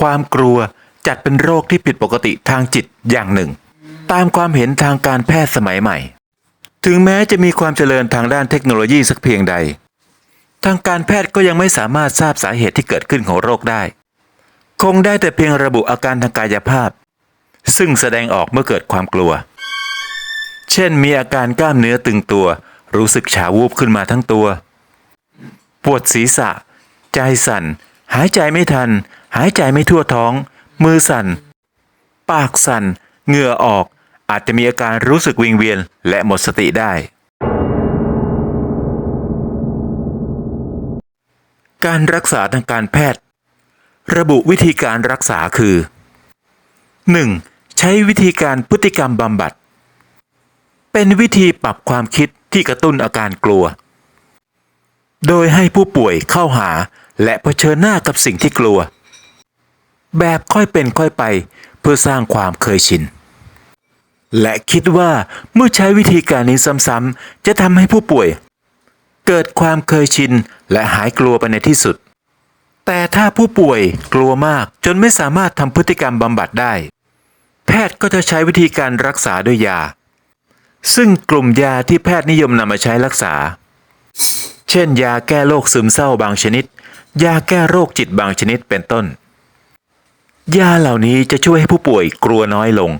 ความกลัวจัดเป็นโรคที่ผิดปกติทางจิตอย่างหนึ่ง ตามความเห็นทางการแพทย์สมัยใหม่ ถึงแม้จะมีความเจริญทางด้านเทคโนโลยีสักเพียงใด ทางการแพทย์ก็ยังไม่สามารถทราบสาเหตุที่เกิดขึ้นของโรคได้ คงได้แต่เพียงระบุอาการทางกายภาพ ซึ่งแสดงออกเมื่อเกิดความกลัว เช่น มีอาการกล้ามเนื้อตึงตัว รู้สึกชาวูบขึ้นมาทั้งตัว ปวดศีรษะ ใจสั่น หายใจไม่ทัน หายใจไม่ทั่วท้อง มือสั่น ปากสั่น เหงื่อออก อาจจะมีอาการรู้สึกวิงเวียนและหมดสติได้ การรักษาทางการแพทย์ ระบุวิธีการรักษาคือ 1. ใช้วิธีการพฤติกรรมบำบัด เป็นวิธีปรับความคิดที่กระตุ้นอาการกลัว โดยให้ผู้ป่วยเข้าหาและเผชิญหน้ากับสิ่งที่กลัว แบบค่อยเป็นค่อยไป เพื่อสร้างความเคยชิน และคิดว่าเมื่อใช้วิธีการนี้ซ้ำๆจะทำให้ผู้ป่วย เกิดความเคยชินและหายกลัวไปในที่สุด แต่ถ้าผู้ป่วยกลัวมากจนไม่สามารถทำพฤติกรรมบำบัดได้ แพทย์ก็จะใช้วิธีการรักษาด้วยยา ซึ่งกลุ่มยาที่แพทย์นิยมนำมาใช้รักษา เช่น ยาแก้โรคซึมเศร้าบางชนิด ยาแก้โรคจิตบางชนิดเป็นต้น ยาเหล่านี้จะช่วยให้ผู้ป่วยกลัวน้อยลง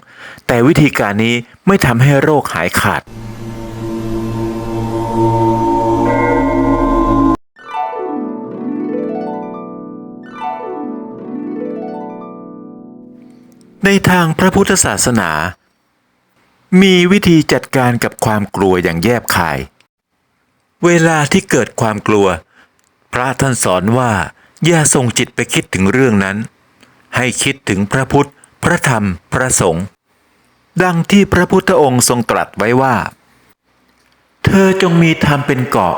แต่วิธีการนี้ไม่ทำให้โรคหายขาด ในทางพระพุทธศาสนา มีวิธีจัดการกับความกลัวอย่างแยบคาย เวลาที่เกิดความกลัว พระท่านสอนว่าอย่าส่งจิตไปคิดถึงเรื่องนั้น ให้คิดถึงพระพุทธ พระธรรม พระสงฆ์ ดังที่พระพุทธองค์ทรงตรัสไว้ว่า เธอจงมีธรรมเป็นเกาะ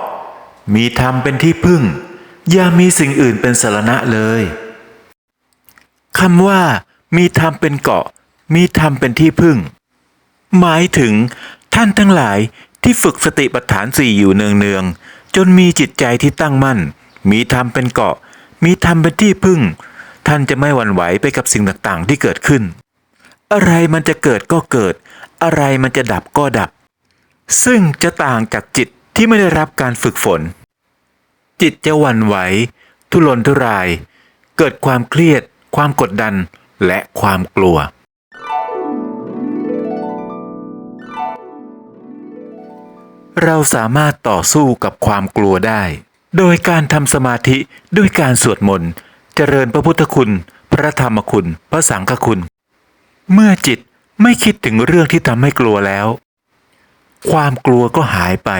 มีธรรมเป็นที่พึ่ง อย่ามีสิ่งอื่นเป็นสารณะเลยคำว่า มีธรรมเป็นเกาะ มีธรรมเป็นที่พึ่ง หมายถึงท่านทั้งหลายที่ฝึกสติปัฏฐานสี่อยู่เนืองๆจนมีจิตใจที่ตั้งมั่น มีธรรมเป็นเกาะ มีธรรมเป็นที่พึ่ง ท่านจะไม่หวั่นไหวไปกับสิ่งต่างๆ ที่เกิดขึ้น อะไรมันจะเกิดก็เกิด อะไรมันจะดับก็ดับ ซึ่งจะต่างจากจิตที่ไม่ได้รับการฝึกฝน จิตจะหวั่นไหว ทุรนทุราย เกิดความเครียด ความกดดันและความกลัว เราสามารถต่อสู้กับความกลัวได้ โดยการทำสมาธิด้วยการสวดมนต์ จริญพระพุทธคุณ พระธรรมคุณ พระสังฆคุณ เมื่อจิตไม่คิดถึงเรื่องที่ทำให้กลัวแล้ว ความกลัวก็หายไป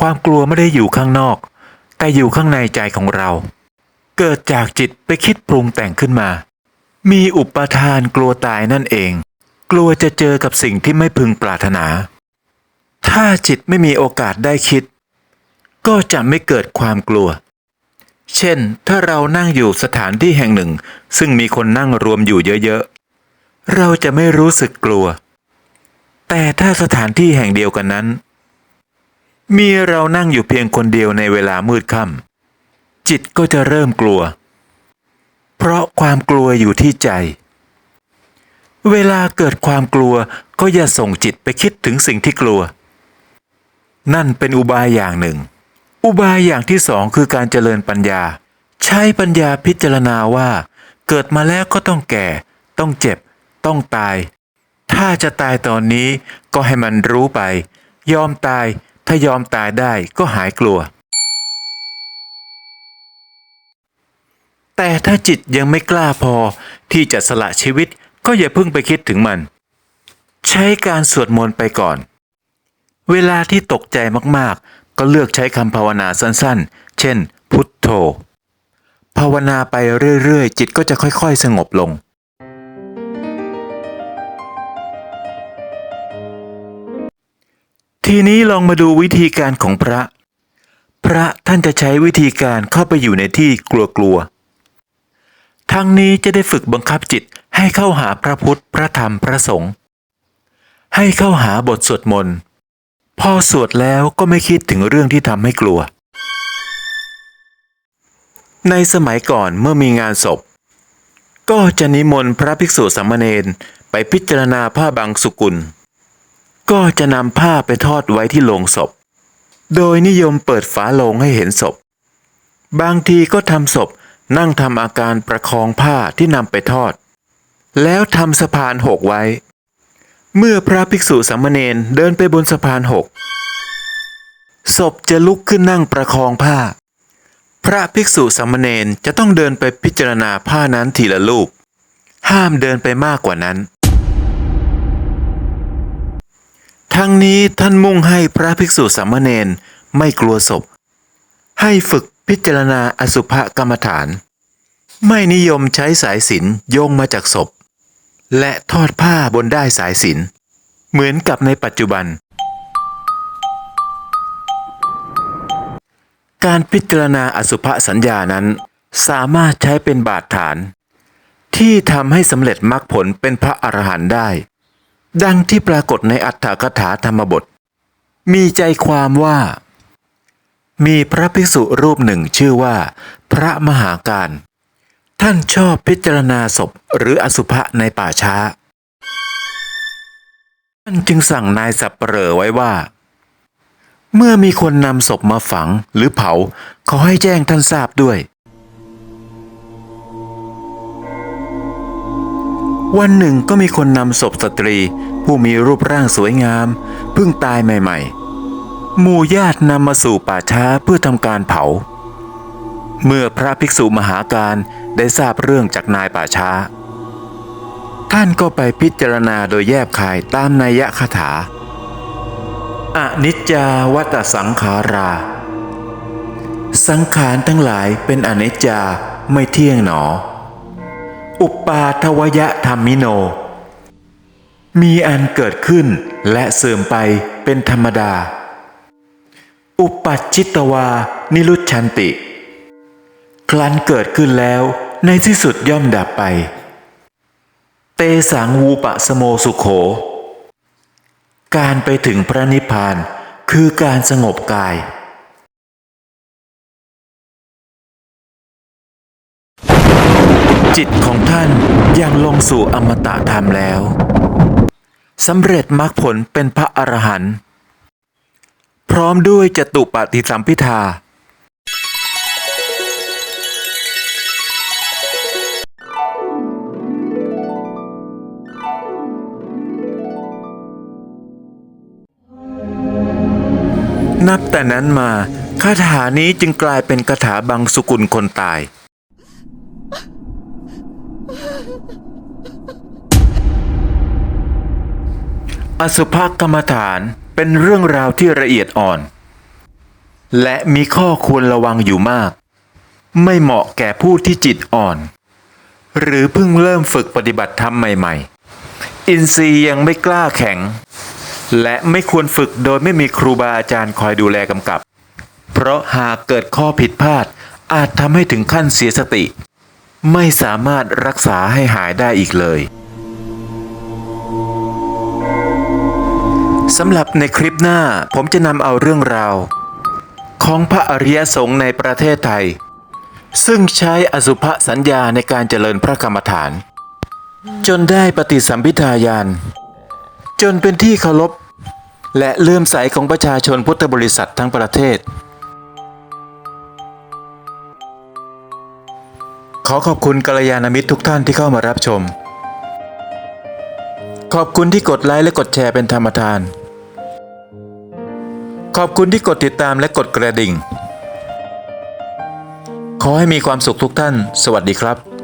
ความกลัวไม่ได้อยู่ข้างนอก แต่อยู่ข้างในใจของเรา เกิดจากจิตไปคิดปรุงแต่งขึ้นมา มีอุปทานกลัวตายนั่นเอง กลัวจะเจอกับสิ่งที่ไม่พึงปรารถนา ถ้าจิตไม่มีโอกาสได้คิด ก็จะไม่เกิดความกลัว เช่น ถ้าเรานั่งอยู่สถานที่แห่งหนึ่ง ซึ่งมีคนนั่งรวมอยู่เยอะๆ เราจะไม่รู้สึกกลัว แต่ถ้าสถานที่แห่งเดียวกันนั้น มีเรานั่งอยู่เพียงคนเดียวในเวลามืดค่ำจิตก็จะเริ่มกลัว เพราะความกลัวอยู่ที่ใจ เวลาเกิดความกลัวก็อย่าส่งจิตไปคิดถึงสิ่งที่กลัว นั่นเป็นอุบายอย่างหนึ่ง อุบายอย่างที่สองคือการเจริญปัญญา ใช้ปัญญาพิจารณาว่า เกิดมาแล้วก็ต้องแก่ ต้องเจ็บ ต้องตาย ถ้าจะตายตอนนี้ก็ให้มันรู้ไป ยอมตายถ้ายอมตายได้ก็หายกลัว แต่ถ้าจิตยังไม่กล้าพอที่จะสละชีวิตก็อย่าเพิ่งไปคิดถึงมัน ใช้การสวดมนต์ไปก่อน เวลาที่ตกใจมากๆ ก็เลือกใช้คำภาวนาสั้นๆ เช่น พุทโธ ภาวนาไปเรื่อยๆ จิตก็จะค่อยๆ สงบลง ทีนี้ลองมาดูวิธีการของพระ พระท่านจะใช้วิธีการเข้าไปอยู่ในที่กลัวๆ ทั้งนี้จะได้ฝึกบังคับจิตให้เข้าหาพระพุทธ พระธรรม พระสงฆ์ ให้เข้าหาบทสวดมนต์ พอสวดแล้วก็ไม่คิดถึงเรื่องที่ทำให้กลัว ในสมัยก่อนเมื่อมีงานศพ ก็จะนิมนต์พระภิกษุสามเณรไปพิจารณาผ้าบางสุกุล ก็จะนำผ้าไปทอดไว้ที่โลงศพ โดยนิยมเปิดฝาโลงให้เห็นศพ บางทีก็ทำศพนั่งทำอาการประคองผ้าที่นำไปทอด แล้วทำสะพานหกไว้ เมื่อพระภิกษุสามเณรเดินไปบนสะพานหกศพจะลุกขึ้นนั่งประคองผ้า พระภิกษุสามเณรจะต้องเดินไปพิจารณาผ้านั้นทีละลูกห้ามเดินไปมากกว่านั้น ทั้งนี้ท่านมุ่งให้พระภิกษุสามเณรไม่กลัวศพ ให้ฝึกพิจารณาอสุภกรรมฐาน ไม่นิยมใช้สายสินโยงมาจากศพ และทอดผ้าบนได้สายสิน เหมือนกับในปัจจุบัน การพิจารณาอสุภสัญญานั้น สามารถใช้เป็นบาดฐาน ที่ทำให้สำเร็จมรรคผลเป็นพระอรหันต์ได้ ดังที่ปรากฏในอัตถกถาธรรมบท มีใจความว่า มีพระภิกษุรูปหนึ่งชื่อว่า พระมหาการ ท่านชอบพิจารณาศพหรืออสุภะในป่าช้า ท่านจึงสั่งนายสับเปลอไว้ว่า เมื่อมีคนนำศพมาฝังหรือเผา ขอให้แจ้งท่านทราบด้วย วันหนึ่งก็มีคนนำศพสตรี ผู้มีรูปร่างสวยงาม เพิ่งตายใหม่ ๆ หมู่ญาตินำมาสู่ป่าช้าเพื่อทำการเผา เมื่อพระภิกษุมหาการ ได้ทราบเรื่องจากนายป่าช้า ท่านก็ไปพิจารณาโดยแยบคายตามนัยยะคาถาอนิจจาวัตสังขารา สังขารทั้งหลายเป็นอนิจจาไม่เที่ยงหนอ อุปาทวยะธรรมิโน มีอันเกิดขึ้นและเสื่อมไปเป็นธรรมดา อุปัชชิตวา นิรุชชันติ คลันเกิดขึ้นแล้ว ในที่สุดย่อมดับไป เตสังวูปะสโมสุโข การไปถึงพระนิพพานคือการสงบกายจิตของท่านยังลงสู่อมตะธรรมแล้วสำเร็จมรรคผลเป็นพระอรหันต์พร้อมด้วยจตุปฏิสัมพิทา นับแต่นั้นมาคาถานี้จึงกลายเป็นคาถาบังสุกุลคนตาย อสุภกรรมฐานเป็นเรื่องราวที่ละเอียดอ่อน และมีข้อควรระวังอยู่มาก ไม่เหมาะแก่ผู้ที่จิตอ่อน หรือเพิ่งเริ่มฝึกปฏิบัติธรรมใหม่ ๆ อินทรีย์ยังไม่กล้าแข็ง และไม่ควรฝึกโดยไม่มีครูบาอาจารย์คอยดูแลกำกับ เพราะหากเกิดข้อผิดพลาด อาจทำให้ถึงขั้นเสียสติ ไม่สามารถรักษาให้หายได้อีกเลยสำหรับในคลิปหน้าผมจะนำเอาเรื่องราว ของพระอริยสงฆ์ในประเทศไทย ซึ่งใช้อสุภสัญญาในการเจริญพระกรรมฐาน จนได้ปฏิสัมพิทาญาณจนเป็นที่เคารพ และเลื่อมใสของประชาชนพุทธบริษัททั้งประเทศ ขอขอบคุณกัลยาณมิตรทุกท่านที่เข้ามารับชม ขอบคุณที่กดไลค์และกดแชร์เป็นธรรมทาน ขอบคุณที่กดติดตามและกดกระดิ่ง ขอให้มีความสุขทุกท่าน สวัสดีครับ